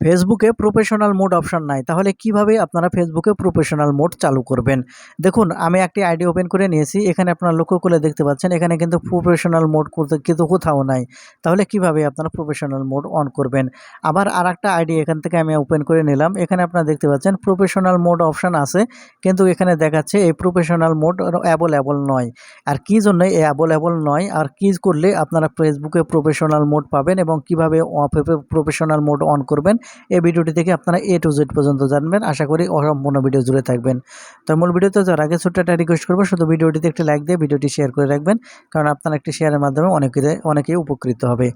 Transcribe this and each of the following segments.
ফেসবুকে professional mode option নাই। তাহলে কীভাবে আপনারা ফেসবুকে প্রফেশনাল মোড চালু করবেন? দেখুন, আমি একটি আইডি ওপেন করে নিয়েছি। এখানে আপনারা লক্ষ্য করে দেখতে পাচ্ছেন, এখানে কিন্তু প্রফেশনাল মোড করতে কিন্তু কোথাও নাই। তাহলে কীভাবে আপনারা প্রফেশনাল মোড অন করবেন? আবার আর একটা আইডি এখান থেকে আমি ওপেন করে নিলাম। এখানে আপনারা দেখতে পাচ্ছেন প্রফেশনাল মোড অপশন আছে। কিন্তু এখানে দেখাচ্ছে, এই প্রফেশনাল মোড অ্যাভেলেবল নয়। আর কি জন্য এই অ্যাভেলেবল নয়? আর কি করলে আপনারা ফেসবুকে প্রফেশনাল মোড পাবেন এবং কীভাবে প্রফেশনাল মোড অন করবেন? এই ভিডিওটি থেকে আপনারা এ টু জেড পর্যন্ত জানবেন। আশা করি অসম্পূর্ণ ভিডিও জুড়ে থাকবেন। তো মূল ভিডিওতে যাওয়ার আগে ছোট্ট একটা রিকোয়েস্ট করব, শুধু ভিডিওটিতে একটি লাইক দিয়ে ভিডিওটি শেয়ার করে রাখবেন, কারণ আপনার একটি শেয়ারের মাধ্যমে অনেকে অনেকেই উপকৃত হবে।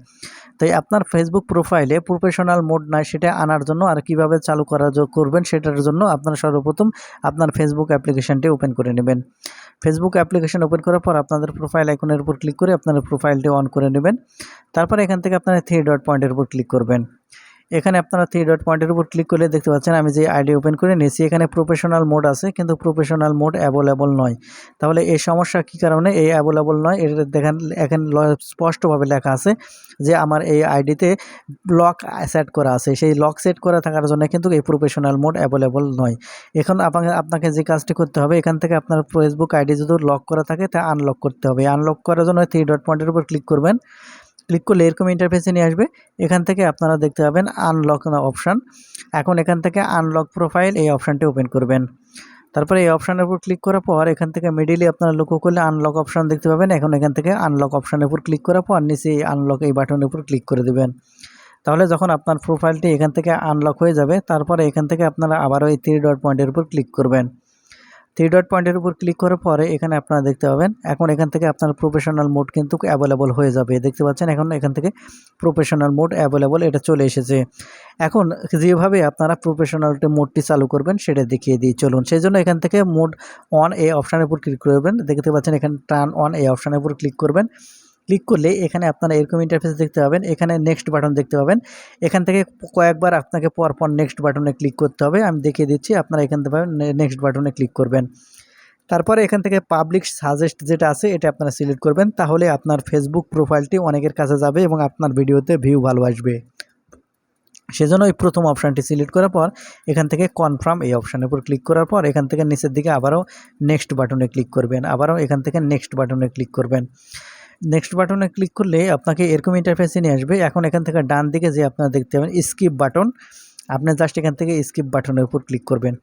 তাই আপনার ফেসবুক প্রোফাইলে প্রফেশনাল মোড নাই, সেটা আনার জন্য আর কীভাবে চালু করা করবেন সেটার জন্য আপনার সর্বপ্রথম আপনার ফেসবুক অ্যাপ্লিকেশনটি ওপেন করে নেবেন। ফেসবুক অ্যাপ্লিকেশন ওপেন করার পর আপনাদের প্রোফাইল আইকনের উপর ক্লিক করে আপনার প্রোফাইলটি অন করে নেবেন। তারপর এখান থেকে আপনারা থ্রি ডট পয়েন্টের উপর ক্লিক করবেন। এখানে আপনারা থ্রি ডট পয়েন্টের উপর ক্লিক করলে দেখতে পাচ্ছেন, আমি যে আইডি ওপেন করে নিয়েছি, এখানে প্রফেশনাল মোড আছে, কিন্তু প্রফেশনাল মোড অ্যাভেলেবল নয়। তাহলে এই সমস্যা কী কারণে? এই অ্যাভেলেবল নয়, এটা দেখেন, এখানে স্পষ্টভাবে লেখা আছে যে আমার এই আইডিতে লক সেট করা আছে। সেই লক সেট করা থাকার জন্য কিন্তু এই প্রফেশনাল মোড অ্যাভেলেবল নয়। এখন আপনাকে আপনাকে যে কাজটি করতে হবে, এখান থেকে আপনার ফেসবুক আইডি যদি লক করা থাকে, তা আনলক করতে হবে। আনলক করার জন্য থ্রি ডট পয়েন্টের উপর ক্লিক করবেন। ক্লিক করলে এরকম ইন্টারফেসে নিয়ে আসবে। এখান থেকে আপনারা দেখতে পাবেন আনলক অপশান এখন এখান থেকে আনলক প্রোফাইল এই অপশানটি ওপেন করবেন। তারপরে এই অপশানের উপর ক্লিক করার পর এখান থেকে মিডিলে আপনারা লক্ষ্য করলে আনলক অপশান দেখতে পাবেন। এখন এখান থেকে আনলক অপশানের উপর ক্লিক করার পর নিচে এই আনলক এই বাটনের উপর ক্লিক করে দেবেন। তাহলে যখন আপনার প্রোফাইলটি এখান থেকে আনলক হয়ে যাবে, তারপরে এখান থেকে আপনারা আবারও এই থ্রি ডট পয়েন্টের উপর ক্লিক করবেন। থ্রি ডট পয়েন্টের উপর ক্লিক করার পরে এখানে আপনারা দেখতে পাবেন, এখন এখান থেকে আপনার প্রফেশনাল মোড কিন্তু অ্যাভেলেবল হয়ে যাবে। দেখতে পাচ্ছেন এখন এখান থেকে প্রফেশনাল মোড অ্যাভেলেবল এটা চলে এসেছে। এখন যেভাবে আপনারা প্রফেশনাল মোডটি চালু করবেন সেটা দেখিয়ে দিই। চলুন, সেই জন্য এখান থেকে মোড অন এ অপশানের উপর ক্লিক করবেন। দেখতে পাচ্ছেন এখানে টার্ন অন এ অপশানের উপর ক্লিক করবেন। ক্লিক করলে এখানে আপনারা এরকম ইন্টারফেস দেখতে পাবেন। এখানে নেক্সট বাটন দেখতে পাবেন। এখান থেকে কয়েকবার আপনাকে পরপর নেক্সট বাটনে ক্লিক করতে হবে। আমি দেখিয়ে দিচ্ছি, আপনারা এখান থেকে নেক্সট বাটনে ক্লিক করবেন। তারপরে এখান থেকে পাবলিক সাজেস্ট যেটা আছে, এটা আপনারা সিলেক্ট করবেন। তাহলে আপনার ফেসবুক প্রোফাইলটি অনেকের কাছে যাবে এবং আপনার ভিডিওতে ভিউ ভালো আসবে। সেজন্য এই প্রথম অপশানটি সিলেক্ট করার পর, এখান থেকে কনফার্ম এই অপশানের উপর ক্লিক করার পর, এখান থেকে নিচের দিকে আবারও নেক্সট বাটনে ক্লিক করবেন। আবারও এখান থেকে নেক্সট বাটনে ক্লিক করবেন। নেক্সট বাটনে ক্লিক করলে আপনাকে এরকম ইন্টারফেসে নিয়ে আসবে। এখন এখান থেকে ডান দিকে যে আপনারা দেখতে পাবেন স্কিপ বাটন আপনি জাস্ট এখান থেকে স্কিপ বাটনের উপর ক্লিক করবেন।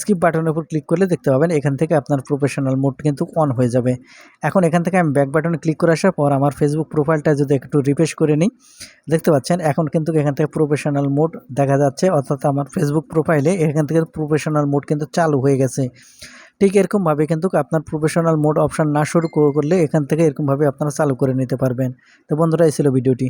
স্কিপ বাটনের উপর ক্লিক করলে দেখতে পাবেন এখান থেকে আপনার প্রফেশনাল মোড কিন্তু অন হয়ে যাবে। এখন এখান থেকে আমি ব্যাক বাটনে ক্লিক করে আসার পর আমার ফেসবুক প্রোফাইলটা যদি একটু রিফ্রেশ করে নিই, দেখতে পাচ্ছেন এখন কিন্তু এখান থেকে প্রফেশনাল মোড দেখা যাচ্ছে। অর্থাৎ আমার ফেসবুক প্রোফাইলে এখান থেকে প্রফেশনাল মোড কিন্তু চালু হয়ে গেছে। ঠিক এরকমভাবে কিন্তু আপনার প্রফেশনাল মোড অপশান না শুরু করলে এখান থেকে এরকমভাবে আপনারা চালু করে নিতে পারবেন। তো বন্ধুরা, এই ছিল ভিডিওটি।